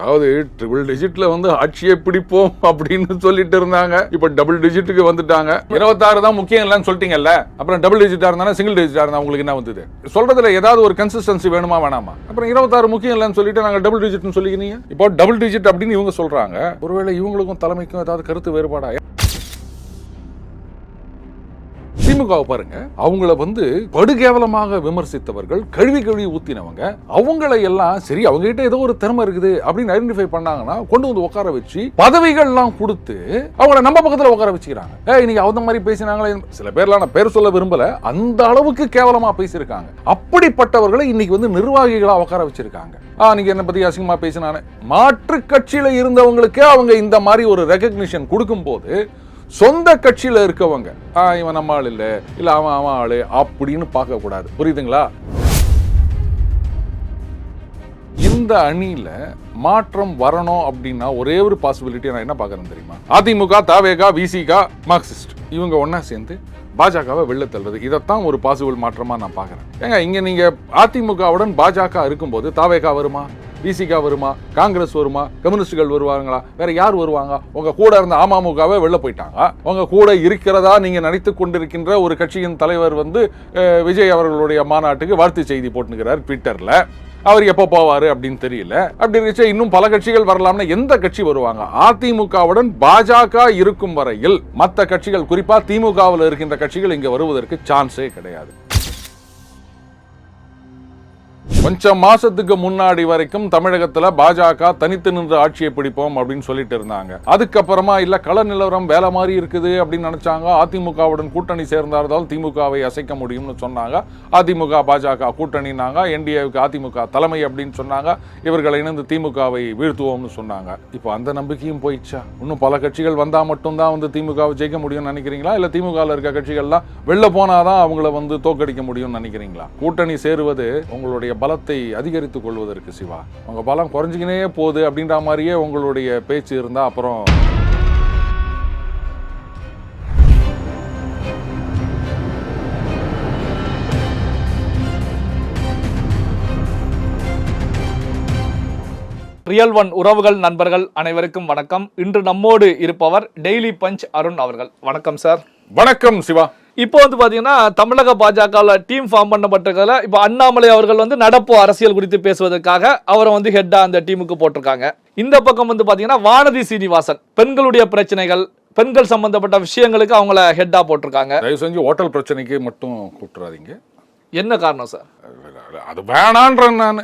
அதாவது ட்ரிபிள் டிஜிட்ல வந்து ஆட்சியை பிடிப்போம் அப்படின்னு சொல்லிட்டு இருந்தாங்க. இப்ப டபுள் டிஜிட்டுக்கு வந்துட்டாங்க. இருபத்தாறு தான் முக்கியம் இல்லைன்னு சொல்லிட்டீங்கல்ல? அப்புறம் டபுள் டிஜிட்டா இருந்தா சிங்கிள் டிஜிட்டா இருந்தா உங்களுக்கு என்ன வந்தது? சொல்றதுல ஏதாவது ஒரு கன்சிஸ்டன்சி வேணுமா வேணாமா? அப்புறம் இருபத்தாறு முக்கியம் இல்லைன்னு சொல்லிட்டு நாங்க டபுள் டிஜிட்னு சொல்லிக்கிறீங்க? இப்போ டபுள் டிஜிட் அப்படின்னு இவங்க சொல்றாங்க. ஒருவேளை இவங்களுக்கும் தலைமைக்கும் ஏதாவது கருத்து வேறுபாடா? திமுகவை பாருங்க. அவங்கள வந்து படுகேவலமாக விமர்சித்தவர்கள் கழுவி கழுவி ஊத்தினவங்க அவங்களை எல்லாம் சரி அவங்க கிட்ட ஏதோ ஒரு திறமை இருக்குது அப்படின்னு ஐடென்டிஃபை பண்ணாங்கன்னா கொண்டு வந்து உட்கார வச்சு பதவிகள்லாம் கொடுத்து அவங்கள நம்ம பக்கத்துல உட்கார வச்சுக்கிறாங்க. ஏய் இன்னைக்கு அவங்க மாதிரி பேசினாங்களே சில பேர்லாம் நான் பேர் சொல்ல விரும்பல. அந்த அளவுக்கு கேவலமா பேசியிருக்காங்க. அப்படிப்பட்டவர்களை இன்னைக்கு வந்து நிர்வாகிகளா உட்கார வச்சிருக்காங்க. ஆ நீங்க என்ன பத்தி அசிங்கமா பேசினானே. மாற்று கட்சியில இருந்தவங்களுக்கே அவங்க இந்த மாதிரி ஒரு ரெகக்னிஷன் கொடுக்கும்போது சொந்த கட்சியில இருக்கவங்க இவன் நம்ம ஆள் இல்லை. இல்லை அவன் அவன் ஆளு. அப்படின்னு பார்க்கக்கூடாது. புரியுதுங்களா? இந்த அணியில மாற்றம் வரணும் அப்படின்னா ஒரே ஒரு பாசிபிலிட்டி நான் என்ன பார்க்குறேன் தெரியுமா? அதிமுக தாவேகா விசிகா மார்க்சிஸ்ட். இவங்க ஒன்னா சேர்ந்து பாஜகவை வெளில தள்ளுறது. இதைத்தான் ஒரு பாசிபிள் மாற்றமா நான் பார்க்குறேன். ஏங்க இங்கே நீங்க அதிமுகவுடன் பாஜக இருக்கும்போது தாவேகா வருமா? விசிகா வருமா? காங்கிரஸ் வருமா? கம்யூனிஸ்டுகள் வருவாங்களா? வேற யார் வருவாங்க? உங்க கூட இருந்த அமமுகவே வெளில போயிட்டாங்க. உங்க கூட இருக்கிறதா நீங்க நினைத்து கொண்டிருக்கின்ற ஒரு கட்சியின் தலைவர் வந்து விஜய் அவர்களுடைய மாநாட்டுக்கு வாழ்த்து செய்தி போட்டுக்கிறார் ட்விட்டர்ல. அவர் எப்போ போவார் அப்படின்னு தெரியல. அப்படி இருந்துச்சு இன்னும் பல கட்சிகள் வரலாம்னா எந்த கட்சி வருவாங்க? அதிமுகவுடன் பாஜக இருக்கும் வரையில் மற்ற கட்சிகள் குறிப்பா திமுகவில் இருக்கின்ற கட்சிகள் இங்க வருவதற்கு சான்ஸே கிடையாது. கொஞ்சம் மாசத்துக்கு முன்னாடி வரைக்கும் தமிழகத்துல பாஜக தனித்து நின்று ஆட்சியை பிடிப்போம் அப்படின்னு சொல்லிட்டு இருந்தாங்க. அதுக்கப்புறமா இல்ல கள நிலவரம் வேலை மாதிரி இருக்குது அப்படின்னு நினைச்சாங்க. அதிமுகவுடன் கூட்டணி சேர்ந்தால்தான் திமுகவை அசைக்க முடியும்னு சொன்னாங்க. அதிமுக பாஜக கூட்டணினாங்க. என்டிஏவுக்கு அதிமுக தலைமை அப்படின்னு சொன்னாங்க. இவர்களை இணைந்து திமுகவை வீழ்த்துவோம்னு சொன்னாங்க. இப்போ அந்த நம்பிக்கையும் போயிடுச்சா? இன்னும் பல கட்சிகள் வந்தா மட்டும்தான் வந்து திமுகவை ஜெயிக்க முடியும்னு நினைக்கிறீங்களா? இல்ல திமுகவில் இருக்க கட்சிகள்லாம் வெளில போனாதான் அவங்கள வந்து தோக்கடிக்க முடியும்னு நினைக்கிறீங்களா? கூட்டணி சேருவது உங்களுடைய பலத்தை அதிகரித்துக் கொள்வதற்கு சிவா. உங்க பலம் குறைஞ்சிக்கினே போகுது அப்படின்ற மாதிரியே உங்களுடைய பேச்சு இருந்தா அப்புறம். ரியல் ஒன் உறவுகள் நண்பர்கள் அனைவருக்கும் வணக்கம். இன்று நம்மோடு இருப்பவர் டெய்லி பஞ்ச் அருண் அவர்கள். வணக்கம் சார் வணக்கம் சிவா. இப்போ வந்து பாத்தீங்கன்னா தமிழக பாஜகவில் டீம் ஃபார்ம் பண்ணப்பட்டிருக்கிறதுல இப்போ அண்ணாமலை அவர்கள் வந்து நடப்பு அரசியல் குறித்து பேசுவதற்காக அவரை வந்து ஹெட்டா அந்த டீமுக்கு போட்டிருக்காங்க. இந்த பக்கம் வந்து பாத்தீங்கன்னா வானதி சீனிவாசன் பெண்களுடைய பிரச்சனைகள் பெண்கள் சம்பந்தப்பட்ட விஷயங்களுக்கு அவங்கள ஹெட்டா போட்டிருக்காங்க. தயவு செஞ்சு ஹோட்டல் பிரச்சனைக்கு மட்டும் கூப்பிட்டுறாதீங்க. என்ன காரணம் சார்? அது வேணான்றேன் நான்.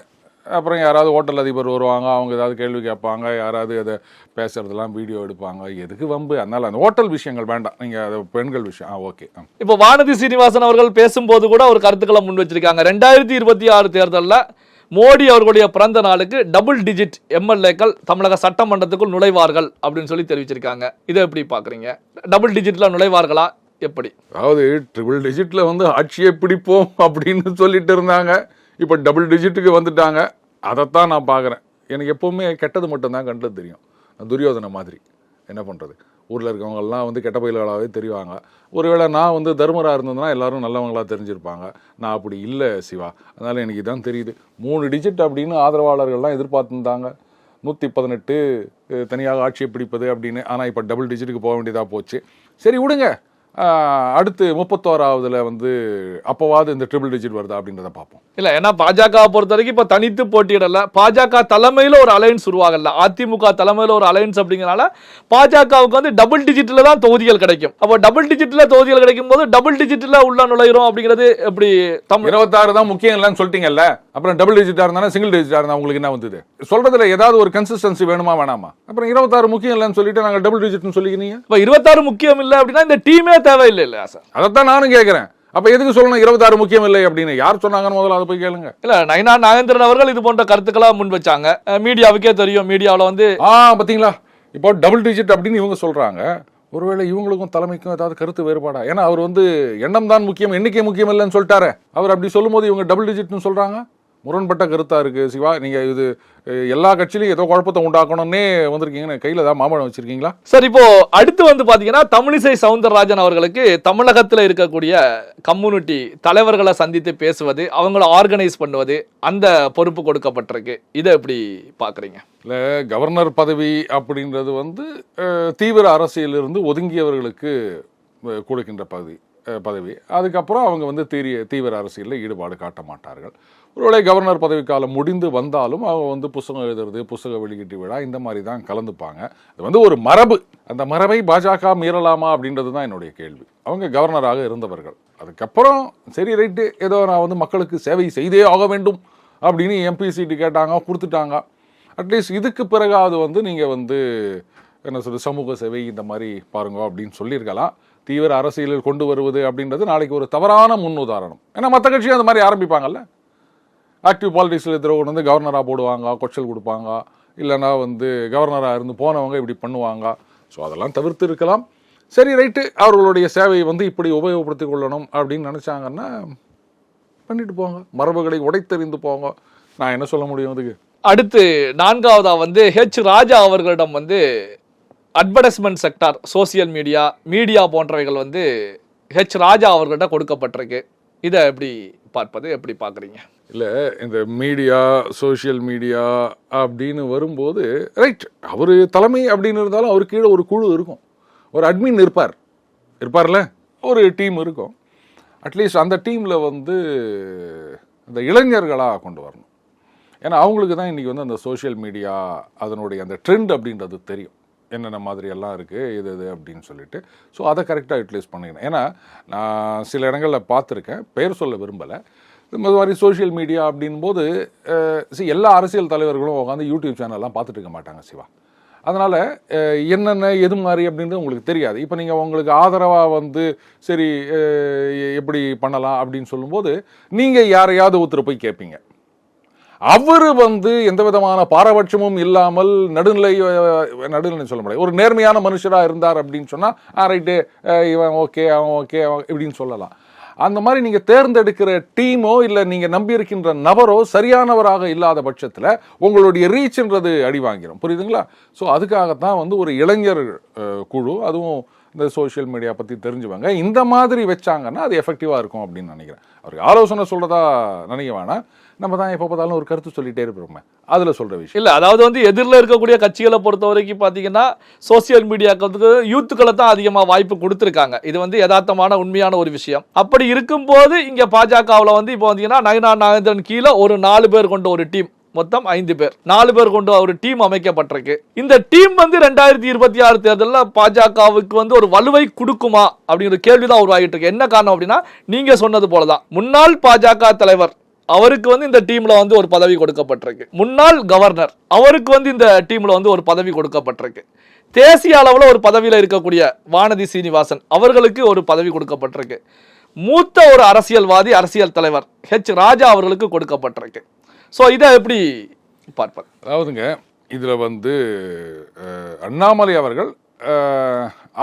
அப்புறம் யாராவது ஹோட்டல் அதிபர் வருவாங்க அவங்க ஏதாவது கேள்வி கேட்பாங்க யாராவது அதை பேசுறதெல்லாம் வீடியோ எடுப்பாங்க. எதுக்கு வம்பு? அதனால அந்த ஹோட்டல் விஷயங்கள் வேண்டாம். நீங்கள் அது பெண்கள் விஷயம். ஆ ஓகே இப்போ வானதி சீனிவாசன் அவர்கள் பேசும்போது கூட ஒரு கருத்துக்களை முன் வச்சிருக்காங்க. ரெண்டாயிரத்தி இருபத்தி ஆறு தேர்தலில் மோடி அவர்களுடைய பிறந்த நாளுக்கு டபுள் டிஜிட் எம்எல்ஏக்கள் தமிழக சட்டமன்றத்துக்குள் நுழைவார்கள் அப்படின்னு சொல்லி தெரிவிச்சிருக்காங்க. இதை எப்படி பார்க்குறீங்க? டபுள் டிஜிட்ல நுழைவார்களா? எப்படி? அதாவது ட்ரிபிள் டிஜிட்டில் வந்து ஆட்சியை பிடிப்போம் அப்படின்னு சொல்லிட்டு இருந்தாங்க. இப்போ டபுள் டிஜிட்டுக்கு வந்துட்டாங்க. அதைத்தான் நான் பார்க்குறேன் எனக்கு எப்போவுமே கெட்டது மட்டும்தான் கண்டது தெரியும். துரியோதனை மாதிரி. என்ன பண்ணுறது ஊரில் இருக்கவங்கெல்லாம் வந்து கெட்ட பயில்களாகவே தெரிவாங்க. ஒருவேளை நான் வந்து தர்மராக இருந்ததுன்னா எல்லாரும் நல்லவங்களாக தெரிஞ்சிருப்பாங்க. நான் அப்படி இல்லை சிவா. அதனால் எனக்கு இதான் தெரியுது. மூணு டிஜிட் அப்படின்னு ஆதரவாளர்கள்லாம் எதிர்பார்த்துருந்தாங்க. நூற்றி பதினெட்டு தனியாக ஆட்சியை பிடிப்பது அப்படின்னு. ஆனால் இப்போ டபுள் டிஜிட்டுக்கு போக வேண்டியதாக போச்சு. சரி விடுங்க. அடுத்து முப்பத்தோராவதுல வந்து அப்போவாது இந்த ட்ரிபிள் டிஜிட் வருதா அப்படின்றத பார்ப்போம். இல்ல ஏன்னா பாஜக பொறுத்த வரைக்கும் இப்ப தனித்து போட்டியிடல. பாஜக தலைமையில ஒரு அலையன்ஸ் உருவாகல. அதிமுக தலைமையில ஒரு அலையன்ஸ் அப்படிங்கறனால பாஜகவுக்கு வந்து டபுள் டிஜிட்ல தான் தொகுதிகள் கிடைக்கும். அப்போ டபுள் டிஜிட்ல தொகுதிகள் கிடைக்கும் போது டபுள் டிஜிட்ல உள்ள நுழைகிறோம் அப்படிங்கிறது எப்படி தமிழ் இருபத்தாறு தான் முக்கியம் இல்லைன்னு சொல்லிட்டீங்கல்ல? அப்புறம் டபுள் டிஜிட்டா இருந்தாலும் சிங்கிள் டிஜிட்டா இருந்தா உங்களுக்கு என்ன வந்தது? சொல்றதுல ஏதாவது ஒரு கன்சிஸ்டன்சி வேணுமா வேணாமா? அப்புறம் இருபத்தாறு முக்கியம் இல்லைன்னு சொல்லிட்டு நாங்கள் டபுள் டிஜிட்னு சொல்லிக்கிறீங்க? இப்ப இருபத்தாறு முக்கியம் இல்ல அப்படின்னா இந்த டீமே தேவையில்லை இல்லையா சார் அதைத்தான் நானும் கேட்குறேன் அப்ப எதுக்கு சொல்லணும் இருபத்தாறு முக்கியம் இல்லை அப்படின்னு? யார் சொன்னாங்கன்னு முதல்ல அதை போய் கேளுங்க. இல்ல நயனா நாகேந்திரன் அவர்கள் இது போன்ற கருத்துக்களா முன் வச்சாங்க. மீடியாவுக்கே தெரியும் மீடியாவுல வந்து ஆ பாத்தீங்களா? இப்போ டபுள் டிஜிட் அப்படின்னு இவங்க சொல்றாங்க. ஒருவேளை இவங்களுக்கும் தலைமைக்கும் ஏதாவது கருத்து வேறுபாடா? ஏன்னா அவர் வந்து எண்ணம் தான் முக்கியம் எண்ணிக்கை முக்கியம் இல்லைன்னு சொல்லிட்டாரு. அவர் அப்படி சொல்லும்போது இவங்க டபுள் டிஜிட்னு சொல்றாங்க? முரண்பட்ட கருத்தா இருக்கு. சிவா நீங்க இது எல்லா கட்சியிலையும் ஏதோ குழப்பத்தை உண்டாக்கணும்னே வந்திருக்கீங்கன்னு கையில ஏதாவது மாம்பழம் வச்சிருக்கீங்களா? சார் இப்போ அடுத்து வந்து பாத்தீங்கன்னா தமிழிசை சவுந்தரராஜன் அவர்களுக்கு தமிழகத்துல இருக்கக்கூடிய கம்யூனிட்டி தலைவர்களை சந்தித்து பேசுவது அவங்கள ஆர்கனைஸ் பண்ணுவது அந்த பொறுப்பு கொடுக்கப்பட்டிருக்கு. இதை எப்படி பாக்குறீங்க? இல்ல கவர்னர் பதவி அப்படின்றது வந்து தீவிர அரசியலிருந்து ஒதுங்கியவர்களுக்கு கொடுக்கின்ற அஹ், பதவி. அதுக்கப்புறம் அவங்க வந்து தீரிய தீவிர அரசியலில் ஈடுபாடு காட்ட மாட்டார்கள். ஒருவேளை கவர்னர் பதவிக்காலம் முடிந்து வந்தாலும் அவங்க வந்து புஸ்தகம் எழுதுறது புஸ்தக வெளியீட்டு விழா இந்த மாதிரி தான் கலந்துப்பாங்க. அது வந்து ஒரு மரபு. அந்த மரபை பாஜக மீறலாமா அப்படின்றது தான் என்னுடைய கேள்வி. அவங்க கவர்னராக இருந்தவர்கள். அதுக்கப்புறம் சரி ரைட்டு ஏதோ நான் வந்து மக்களுக்கு சேவை செய்தே ஆக வேண்டும் அப்படின்னு எம்பி சீட்டு கேட்டாங்க கொடுத்துட்டாங்க. அட்லீஸ்ட் இதுக்கு பிறகாவது வந்து நீங்கள் வந்து என்ன சொல்றது சமூக சேவை இந்த மாதிரி பாருங்க அப்படின்னு சொல்லியிருக்கலாம். தீவிர அரசியலில் கொண்டு வருவது அப்படின்றது நாளைக்கு ஒரு தவறான முன் உதாரணம் ஏன்னா மற்ற கட்சியும் அந்த மாதிரி ஆரம்பிப்பாங்கல்ல. ஆக்டிவ் பாலிட்டிக்ஸில் இருக்கிறவங்க வந்து கவர்னராக போடுவாங்க கொச்சல் கொடுப்பாங்க இல்லைன்னா வந்து கவர்னராக இருந்து போனவங்க இப்படி பண்ணுவாங்க. ஸோ அதெல்லாம் தவிர்த்து இருக்கலாம். சரி ரைட்டு அவர்களுடைய சேவையை வந்து இப்படி உபயோகப்படுத்திக் கொள்ளணும் அப்படின்னு நினச்சாங்கன்னா பண்ணிட்டு போங்க. மரபுகளை உடைத்தறிந்து போங்க. நான் என்ன சொல்ல முடியும் அதுக்கு? அடுத்து நான்காவதாக வந்து ஹெச் ராஜா அவர்களிடம் வந்து advertisement sector social media media போன்றவைகள் வந்து ஹெச் ராஜா அவர்கள்ட்ட கொடுக்கப்பட்டிருக்கு. இதை எப்படி பார்ப்பது எப்படி பார்க்குறீங்க? இல்லை இந்த மீடியா சோஷியல் மீடியா அப்படின்னு வரும்போது ரைட் அவர் தலைமை அப்படின்னு இருந்தாலும் அவர் கீழே ஒரு குழு இருக்கும். ஒரு அட்மின் இருப்பார். இருப்பார்ல? ஒரு டீம் இருக்கும். அட்லீஸ்ட் அந்த டீமில் வந்து இந்த இளைஞர்களாக கொண்டு வரணும். ஏன்னா அவங்களுக்கு தான் இன்றைக்கி வந்து அந்த சோஷியல் மீடியா அதனுடைய அந்த ட்ரெண்ட் அப்படின்றது தெரியும். என்னென்ன மாதிரி எல்லாம் இருக்குது இது இது அப்படின்னு சொல்லிட்டு. ஸோ அதை கரெக்டாக யூட்டிலைஸ் பண்ணிக்கணும். ஏன்னா நான் சில இடங்களில் பார்த்துருக்கேன். பெயர் சொல்ல விரும்பலை. இந்த மாதிரி சோஷியல் மீடியா அப்படின்போது சி எல்லா அரசியல் தலைவர்களும் உட்காந்து யூடியூப் சேனல்லாம் பார்த்துட்டு இருக்க மாட்டாங்க சிவா. அதனால் என்னென்ன எது மாதிரி அப்படின்றது உங்களுக்கு தெரியாது. இப்போ நீங்கள் உங்களுக்கு ஆதரவாக வந்து சரி எப்படி பண்ணலாம் அப்படின்னு சொல்லும்போது நீங்கள் யாரையாவது ஒருத்தர் போய் கேட்பீங்க அவர் வந்து எந்த விதமான பாரபட்சமும் இல்லாமல் நடுநிலை நடுநிலை சொல்ல முடியாது. ஒரு நேர்மையான மனுஷராக இருந்தார் அப்படின்னு சொன்னால் ஆ ரைட்டு இவன் ஓகே அவன் ஓகே அவன் இப்படின்னு சொல்லலாம். அந்த மாதிரி நீங்கள் தேர்ந்தெடுக்கிற டீமோ இல்லை நீங்கள் நம்பியிருக்கின்ற நபரோ சரியானவராக இல்லாத பட்சத்தில் உங்களுடைய ரீச்ன்றது அடி வாங்கிடும் புரியுதுங்களா? ஸோ அதுக்காகத்தான் வந்து ஒரு இளைஞர் குழு அதுவும் இந்த சோஷியல் மீடியா பற்றி தெரிஞ்சுவாங்க இந்த மாதிரி வச்சாங்கன்னா அது எஃபெக்டிவாக இருக்கும் அப்படின்னு நினைக்கிறேன். அவருக்கு ஆலோசனை சொல்கிறதா நினைக்க வேணாம். நம்ம தான் எப்போ பார்த்தாலும் ஒரு கருத்து சொல்லிட்டே இருப்போமே. அதில் சொல்கிற விஷயம். இல்லை அதாவது வந்து எதிரில் இருக்கக்கூடிய கட்சிகளை பொறுத்த வரைக்கும் பார்த்தீங்கன்னா சோசியல் மீடியாக்களுக்கு யூத்துக்களை தான் அதிகமாக வாய்ப்பு கொடுத்துருக்காங்க. இது வந்து யதார்த்தமான உண்மையான ஒரு விஷயம். அப்படி இருக்கும்போது இங்கே பாஜகவில் வந்து இப்போ வந்தீங்கன்னா நயனா நாகேந்திரன் கீழே ஒரு நாலு பேர் கொண்ட ஒரு டீம் மொத்தம் ஐந்து பேர். நாலு பேர் கொண்டு ஒரு டீம் அமைக்கப்பட்டிருக்கு. இந்த டீம் வந்து ரெண்டாயிரத்தி இருபத்தி ஆறு தேர்தலில் பாஜகவுக்கு வந்து ஒரு வலுவை கொடுக்குமா அப்படிங்கிற கேள்வி தான் உருவாகிட்டு இருக்கு. என்ன காரணம் அப்படின்னா நீங்க சொன்னது போலதான். முன்னாள் பாஜக தலைவர் அவருக்கு வந்து இந்த டீம்ல வந்து ஒரு பதவி கொடுக்கப்பட்டிருக்கு. முன்னாள் கவர்னர் அவருக்கு வந்து இந்த டீம்ல வந்து ஒரு பதவி கொடுக்கப்பட்டிருக்கு. தேசிய அளவில் ஒரு பதவியில் இருக்கக்கூடிய வானதி சீனிவாசன் அவர்களுக்கு ஒரு பதவி கொடுக்கப்பட்டிருக்கு. மூத்த ஒரு அரசியல்வாதி அரசியல் தலைவர் ஹெச் ராஜா அவர்களுக்கு கொடுக்கப்பட்டிருக்கு. ஸோ இதை எப்படி பார்ப்பார் அதாவதுங்க இதில் வந்து அண்ணாமலை அவர்கள்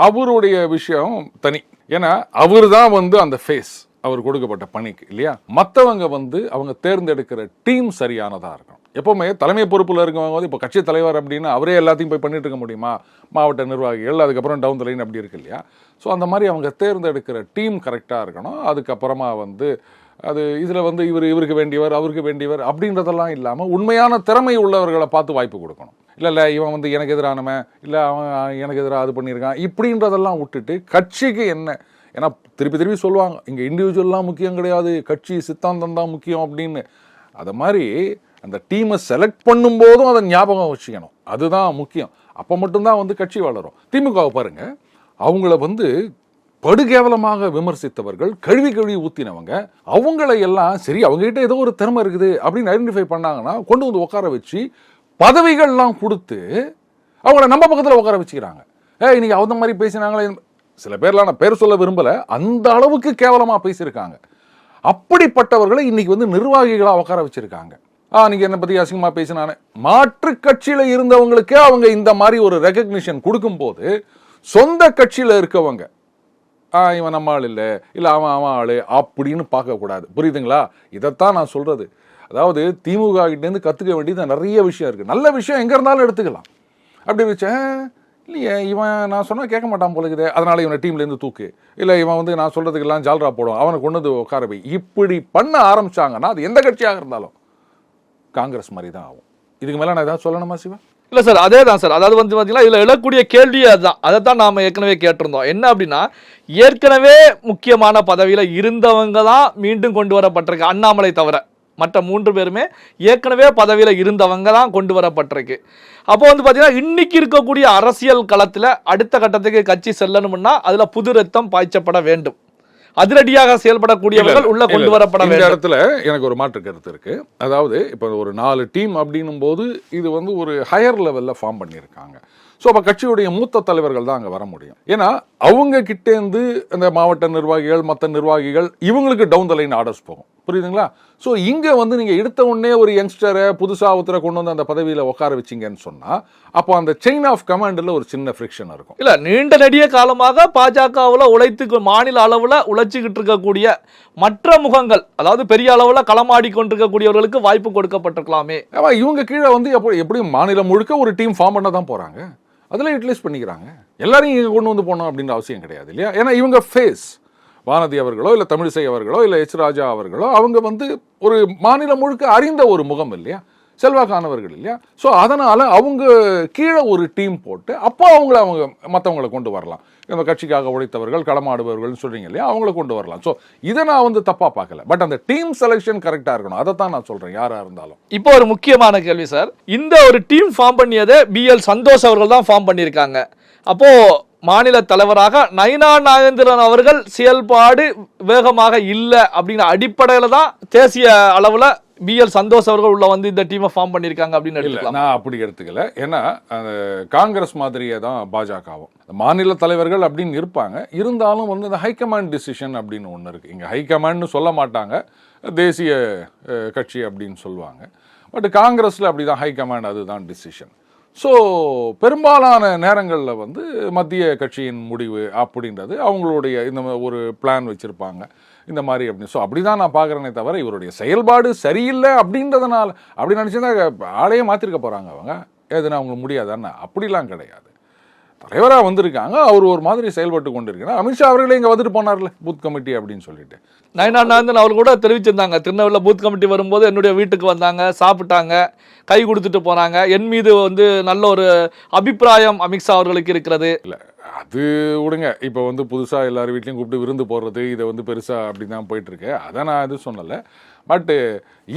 அவருடைய விஷயம் தனி. ஏன்னா அவர் தான் வந்து அந்த ஃபேஸ் அவர் கொடுக்கப்பட்ட பணிக்கு இல்லையா? மற்றவங்க வந்து அவங்க தேர்ந்தெடுக்கிற டீம் சரியானதாக இருக்கணும். எப்போவுமே தலைமை பொறுப்பில் இருக்கவங்க வந்து இப்போ கட்சி தலைவர் அப்படின்னு அவரே எல்லாத்தையும் போய் பண்ணிட்டு இருக்க முடியுமா? மாவட்ட நிர்வாகிகள் அதுக்கப்புறம் டவுன் த லைன் அப்படி இருக்கு இல்லையா? ஸோ அந்த மாதிரி அவங்க தேர்ந்தெடுக்கிற டீம் கரெக்டாக இருக்கணும். அதுக்கப்புறமா வந்து அது இதில் வந்து இவர் இவருக்கு வேண்டியவர் அவருக்கு வேண்டியவர் அப்படின்றதெல்லாம் இல்லாமல் உண்மையான திறமை உள்ளவர்களை பார்த்து வாய்ப்பு கொடுக்கணும். இல்லை இல்லை இவன் வந்து எனக்கு எதிரானவன் இல்லை அவன் எனக்கு எதிராக அது பண்ணியிருக்கான் இப்படின்றதெல்லாம் விட்டுட்டு கட்சிக்கு என்ன? ஏன்னா திருப்பி திருப்பி சொல்லுவாங்க இங்கே இண்டிவிஜுவல்லாம் முக்கியம் கிடையாது கட்சி சித்தாந்தம் தான் முக்கியம் அப்படின்னு. அதை மாதிரி அந்த டீமை செலக்ட் பண்ணும்போதும் அதை ஞாபகம் வச்சுக்கணும். அதுதான் முக்கியம். அப்போ மட்டும்தான் வந்து கட்சி வளரும். திமுகவை பாருங்கள் அவங்கள வந்து படுகேவலமாக விமர்சித்தவர்கள் கழுவி கழுவி ஊத்தினவங்க அவங்கள எல்லாம் சரி அவங்ககிட்ட ஏதோ ஒரு திறமை இருக்குது அப்படின்னு ஐடென்டிஃபை பண்ணாங்கன்னா கொண்டு வந்து உட்கார வச்சு பதவிகள்லாம் கொடுத்து அவங்கள நம்ம பக்கத்தில் உட்கார வச்சுக்கிறாங்க. ஏ இன்னைக்கு அந்த மாதிரி பேசினாங்களே சில பேர்லாம் நான் பேர் சொல்ல விரும்பலை அந்த அளவுக்கு கேவலமாக பேசியிருக்காங்க. அப்படிப்பட்டவர்களை இன்னைக்கு வந்து நிர்வாகிகளாக உட்கார வச்சுருக்காங்க. ஆ நீங்கள் என்னை பற்றி அசிங்கமாக பேசினானே. மாற்று கட்சியில் இருந்தவங்களுக்கே அவங்க இந்த மாதிரி ஒரு ரெகக்னிஷன் கொடுக்கும்போது சொந்த கட்சியில் இருக்கவங்க இவன் நம்ம ஆள் இல்லை. இல்லை அவன் அவன் ஆள் அப்படின்னு பார்க்கக்கூடாது. புரியுதுங்களா? இதைத்தான் நான் சொல்கிறது அதாவது திமுக கிட்டேருந்து கற்றுக்க வேண்டியது நிறைய விஷயம் இருக்குது நல்ல விஷயம் எங்கே இருந்தாலும் எடுத்துக்கலாம். அப்படி வச்சேன் இல்லையே இவன் நான் சொன்னால் கேட்க மாட்டான் போல அதனால் இவனை டீம்லேருந்து தூக்கு. இல்லை இவன் வந்து நான் சொல்கிறதுக்கெல்லாம் ஜால்ரா போடும் அவனை கொண்டு வந்து உட்கார போய் இப்படி பண்ண ஆரம்பித்தாங்கன்னா அது எந்த கட்சியாக இருந்தாலும் காங்கிரஸ் மாதிரி தான் ஆகும். இதுக்கு மேலே நான் எதாவது சொல்லணுமா சிவா? இல்லை சார் அதே தான் சார். அதாவது வந்து பார்த்தீங்கன்னா இதில் எழக்கூடிய கேள்வி அதுதான். அதை தான் நாம் ஏற்கனவே கேட்டிருந்தோம். என்ன அப்படின்னா ஏற்கனவே முக்கியமான பதவியில் இருந்தவங்க தான் மீண்டும் கொண்டு வரப்பட்டிருக்கு. அண்ணாமலை தவிர மற்ற மூன்று பேருமே ஏற்கனவே பதவியில் இருந்தவங்க தான் கொண்டு வரப்பட்டிருக்கு. அப்போ வந்து பார்த்தீங்கன்னா இன்னைக்கு இருக்கக்கூடிய அரசியல் களத்தில் அடுத்த கட்டத்துக்கு கட்சி செல்லணும்னா அதில் புது ரத்தம் பாய்ச்சப்பட வேண்டும். அதிரடியாக செயல்படக்கூடியவர்கள் உள்ள கொண்டு. வரப்பட இந்த வேண்டும். இடத்துல எனக்கு ஒரு மாற்று கருத்து இருக்கு. அதாவது இப்போ ஒரு நாலு டீம் அப்படின்னும் போது இது வந்து ஒரு ஹையர் லெவல்ல ஃபார்ம் பண்ணியிருக்காங்க. ஸோ அப்போ கட்சியுடைய மூத்த தலைவர்கள் தான் அங்கே வர முடியும். ஏன்னா அவங்க கிட்டேருந்து அந்த மாவட்ட நிர்வாகிகள் மற்ற நிர்வாகிகள் இவங்களுக்கு டவுன் த லைன் ஆர்டர்ஸ் போகும். புரியுதுங்களா? ஸோ இங்கே வந்து நீங்கள் எடுத்த உடனே ஒரு யங்ஸ்டரை புதுசாக ஒருத்தரை கொண்டு வந்து அந்த பதவியில் உட்கார வச்சிங்கன்னு சொன்னால் அப்போ அந்த செயின் ஆஃப் கமாண்டில் ஒரு சின்ன ஃப்ரிக்ஷன் இருக்கும். இல்ல நீண்ட நெடிய காலமாக பாஜகவுல உழைத்து மாநில அளவுல உழைச்சிக்கிட்டு இருக்கக்கூடிய மற்ற முகங்கள் அதாவது பெரிய அளவுல களமாடி கொண்டிருக்கக்கூடியவர்களுக்கு வாய்ப்பு கொடுக்கப்பட்டிருக்கலாமே. இவங்க கீழே வந்து எப்படி எப்படியும் மாநிலம் முழுக்க ஒரு டீம் ஃபார்ம் பண்ண தான் போறாங்க. அதில் யூட்டிலைஸ் பண்ணிக்கிறாங்க. எல்லாரையும் இங்கே கொண்டு வந்து போகணும் அப்படின்ற அவசியம் கிடையாது இல்லையா? ஏன்னா இவங்க ஃபேஸ் வானதி அவர்களோ இல்லை தமிழிசை அவர்களோ இல்லை எச் ராஜா அவர்களோ அவங்க வந்து ஒரு மாநிலம் முழுக்க அறிந்த ஒரு முகம் இல்லையா? செல்வாக்கானவர்கள் இல்லையா? ஸோ அதனால் அவங்க கீழே ஒரு டீம் போட்டு அப்போ அவங்கள அவங்க மற்றவங்களை கொண்டு வரலாம். இந்த கட்சிக்காக உழைத்தவர்கள் களமாடுபவர்கள்னு சொல்கிறீங்க இல்லையா? அவங்கள கொண்டு வரலாம். ஸோ இதை நான் வந்து தப்பாக பார்க்கல. பட் அந்த டீம் செலெக்ஷன் கரெக்டாக இருக்கணும். அதை தான் நான் சொல்கிறேன் யாராக இருந்தாலும். இப்போ ஒரு முக்கியமான கேள்வி சார் இந்த ஒரு டீம் ஃபார்ம் பண்ணியதை பிஎல் சந்தோஷ் அவர்கள் தான் ஃபார்ம் பண்ணியிருக்காங்க. அப்போது மாநில தலைவராக நயினா நாகேந்திரன் அவர்கள் செயல்பாடு வேகமாக இல்லை அப்படிங்கிற அடிப்படையில் தான் தேசிய அளவில் பிஎல் சந்தோஷ் அவர்கள் உள்ள வந்து இந்த டீமை ஃபார்ம் பண்ணியிருக்காங்க அப்படின்னு எடுத்துக்கலாம். நான் அப்படி எடுத்துக்கல. ஏன்னா அந்த காங்கிரஸ் மாதிரியே தான் பாஜகவும். மாநில தலைவர்கள் அப்படின்னு இருப்பாங்க. இருந்தாலும் வந்து இந்த ஹைகமாண்ட் டிசிஷன் அப்படின்னு ஒன்று இருக்கு. இங்க ஹைகமாண்ட்னு சொல்ல மாட்டாங்க. தேசிய கட்சி அப்படின்னு சொல்லுவாங்க. பட் காங்கிரஸ்ல அப்படிதான் ஹைகமாண்ட் அதுதான் டிசிஷன் ஸோ பெரும்பாலான நேரங்களில் வந்து மத்திய கட்சியின் முடிவு அப்படின்றது அவங்களுடைய இந்த ஒரு பிளான் வச்சுருப்பாங்க. இந்த மாதிரி அப்படின்னு. ஸோ அப்படி தான் நான் பார்க்குறேனே தவிர இவருடைய செயல்பாடு சரியில்லை அப்படின்றதுனால அப்படி நினச்சிருந்தா ஆளையே மாற்றிருக்க போகிறாங்க அவங்க. எதுனா அவங்களுக்கு முடியாதான்னு? அப்படிலாம் கிடையாது. தலைவராக வந்திருக்காங்க. அவர் ஒரு மாதிரி செயல்பட்டு கொண்டிருக்கிறார். அமித்ஷா அவர்களே இங்கே வந்துட்டு போனார்ல பூத் கமிட்டி அப்படின்னு சொல்லிட்டு. நயனா நாந்தன் அவர் கூட தெரிவிச்சிருந்தாங்க. திருநெல்வேலியில் பூத் கமிட்டி வரும்போது என்னுடைய வீட்டுக்கு வந்தாங்க சாப்பிட்டாங்க கை கொடுத்துட்டு போனாங்க. என் மீது வந்து நல்ல ஒரு அபிப்பிராயம் அமித்ஷா அவர்களுக்கு இருக்கிறது. அது விடுங்க. இப்போ வந்து புதுசாக எல்லார் வீட்லையும் கூப்பிட்டு விருந்து போடுறது இதை வந்து பெருசாக அப்படி தான் போயிட்டு இருக்கு அதை நான் எதுவும் சொல்லலை. பட்டு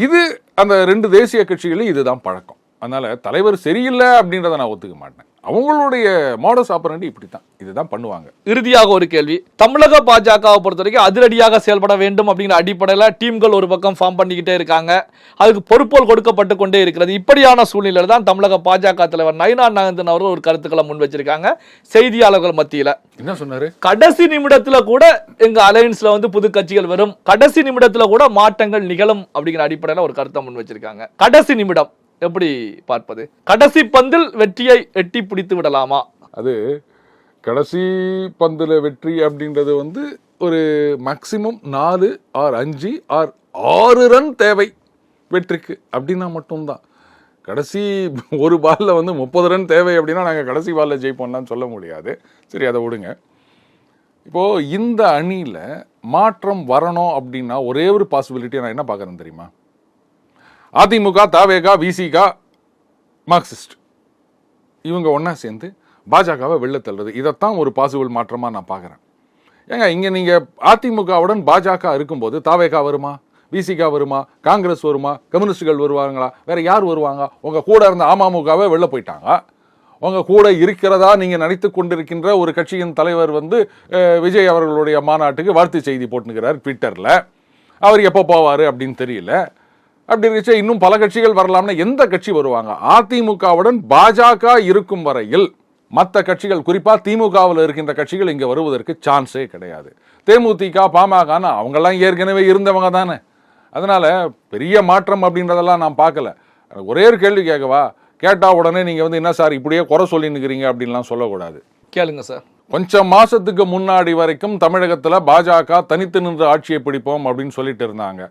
இது அந்த ரெண்டு தேசிய கட்சிகளும் இதுதான் பழக்கம். அதனால தலைவர் சரியில்லை அப்படின்றத நான் ஒத்துக்க மாட்டேன். அவங்களுடைய மாடஸ் ஆப்பரண்டி இப்படி தான் இதுதான் பண்ணுவாங்க. இறுதியாக ஒரு கேள்வி. தமிழக பாஜகவை பொறுத்த வரைக்கும் அதிரடியாக செயல்பட வேண்டும் அப்படிங்கிற அடிப்படையில் டீம்கள் ஒரு பக்கம் ஃபார்ம் பண்ணிக்கிட்டே இருக்காங்க. அதுக்கு பொறுப்போல் கொடுக்கப்பட்டு கொண்டே இருக்கிறது. இப்படியான சூழ்நிலையில் தான் தமிழக பாஜக தலைவர் நயினா நாகந்தன் அவர்கள் ஒரு கருத்துக்களை முன் வச்சிருக்காங்க. செய்தியாளர்கள் மத்தியில். என்ன சொன்னாரு? கடைசி நிமிடத்துல கூட எங்க அலையன்ஸ்ல வந்து புது கட்சிகள் வரும். கடைசி நிமிடத்துல கூட மாற்றங்கள் நிகழும் அப்படிங்கிற அடிப்படையில ஒரு கருத்தை முன் வச்சிருக்காங்க. கடைசி நிமிடம். எப்படி பார்ப்பது? கடைசி பந்தில் வெற்றியை எட்டி பிடித்து விடலாமா? அது கடைசி பந்தில் வெற்றி அப்படின்றது வந்து ஒரு மேக்சிமம் நாலு ஆர் அஞ்சு ஆர் ஆறு ரன் தேவை வெற்றிக்கு. அப்படின்னா மட்டும்தான். கடைசி ஒரு பாலில் வந்து முப்பது ரன் தேவை அப்படின்னா நாங்கள் கடைசி பாலில் ஜெயிப்போம்லாம் சொல்ல முடியாது. சரி அதை விடுங்க. இப்போது இந்த அணியில் மாற்றம் வரணும் அப்படின்னா ஒரே ஒரு பாசிபிலிட்டி நான் என்ன பார்க்குறேன் தெரியுமா? அதிமுக தாவேகா விசிகா மார்க்சிஸ்ட். இவங்க ஒன்றா சேர்ந்து பாஜகவை வெளில தள்ளுறது. இதைத்தான் ஒரு பாசிபிள் மாற்றமாக நான் பார்க்குறேன். ஏங்க இங்கே நீங்கள் அதிமுகவுடன் பாஜக இருக்கும்போது தாவேகா வருமா? விசிகா வருமா? காங்கிரஸ் வருமா? கம்யூனிஸ்டுகள் வருவாங்களா? வேற யார் வருவாங்க? உங்கள் கூட இருந்த அமமுகவே வெளில போயிட்டாங்க. உங்கள் கூட இருக்கிறதா நீங்கள் நினைத்து கொண்டிருக்கின்ற ஒரு கட்சியின் தலைவர் வந்து விஜய் அவர்களுடைய மாநாட்டுக்கு வாழ்த்து செய்தி போட்டுக்கிறார் ட்விட்டரில். அவர் எப்போ போவார் அப்படின்னு தெரியல. அப்படி இருந்துச்சு இன்னும் பல கட்சிகள் வரலாம்னா எந்த கட்சி வருவாங்க? அதிமுகவுடன் பாஜக இருக்கும் வரையில் மற்ற கட்சிகள் குறிப்பா திமுகவில் இருக்கின்ற கட்சிகள் இங்க வருவதற்கு சான்ஸே கிடையாது. தேமுதிக பாமகனா அவங்கெல்லாம் ஏற்கனவே இருந்தவங்க தானே. அதனால பெரிய மாற்றம் அப்படின்றதெல்லாம் நான் பார்க்கல. ஒரே ஒரு கேள்வி கேட்கவா? கேட்டா உடனே நீங்க வந்து என்ன சார் இப்படியே குறை சொல்லி நிற்கிறீங்க அப்படின்லாம் சொல்லக்கூடாது. கேளுங்க சார். கொஞ்சம் மாசத்துக்கு முன்னாடி வரைக்கும் தமிழகத்துல பாஜக தனித்து நின்று ஆட்சியை பிடிப்போம் அப்படின்னு சொல்லிட்டு இருந்தாங்க.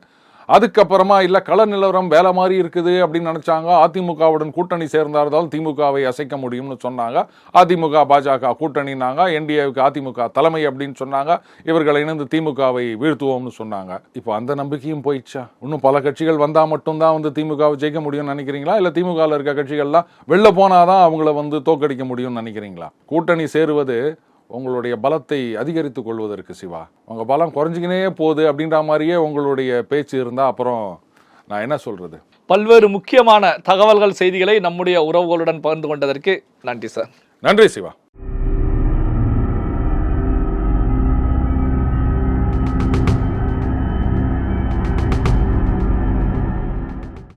அதுக்கப்புறமா இல்லை கள நிலவரம் வேலை மாதிரி இருக்குது அப்படின்னு நினைச்சாங்க. அதிமுகவுடன் கூட்டணி சேர்ந்தால்தான் திமுகவை அசைக்க முடியும்னு சொன்னாங்க. அதிமுக பாஜக கூட்டணினாங்க என்டிஏவுக்கு அதிமுக தலைமை அப்படின்னு சொன்னாங்க. இவர்களை இணைந்து திமுகவை வீழ்த்துவோம்னு சொன்னாங்க. இப்போ அந்த நம்பிக்கையும் போயிடுச்சா? இன்னும் பல கட்சிகள் வந்தால் மட்டும்தான் வந்து திமுகவை ஜெயிக்க முடியும்னு நினைக்கிறீங்களா? இல்லை திமுகவில் இருக்க கட்சிகள்லாம் வெளில போனாதான் அவங்கள வந்து தோக்கடிக்க முடியும்னு நினைக்கிறீங்களா? கூட்டணி சேருவது உங்களுடைய பலத்தை அதிகரித்துக் கொள்வதற்கு சிவா. உங்க பலம் குறைஞ்சிக்கினே போகுது அப்படின்ற மாதிரியே உங்களுடைய பேச்சு இருந்தா அப்புறம் நான் என்ன சொல்றது? பல்வேறு முக்கியமான தகவல்கள் செய்திகளை நம்முடைய உறவுகளுடன் பகிர்ந்து கொண்டதற்கு நன்றி சார். நன்றி சிவா.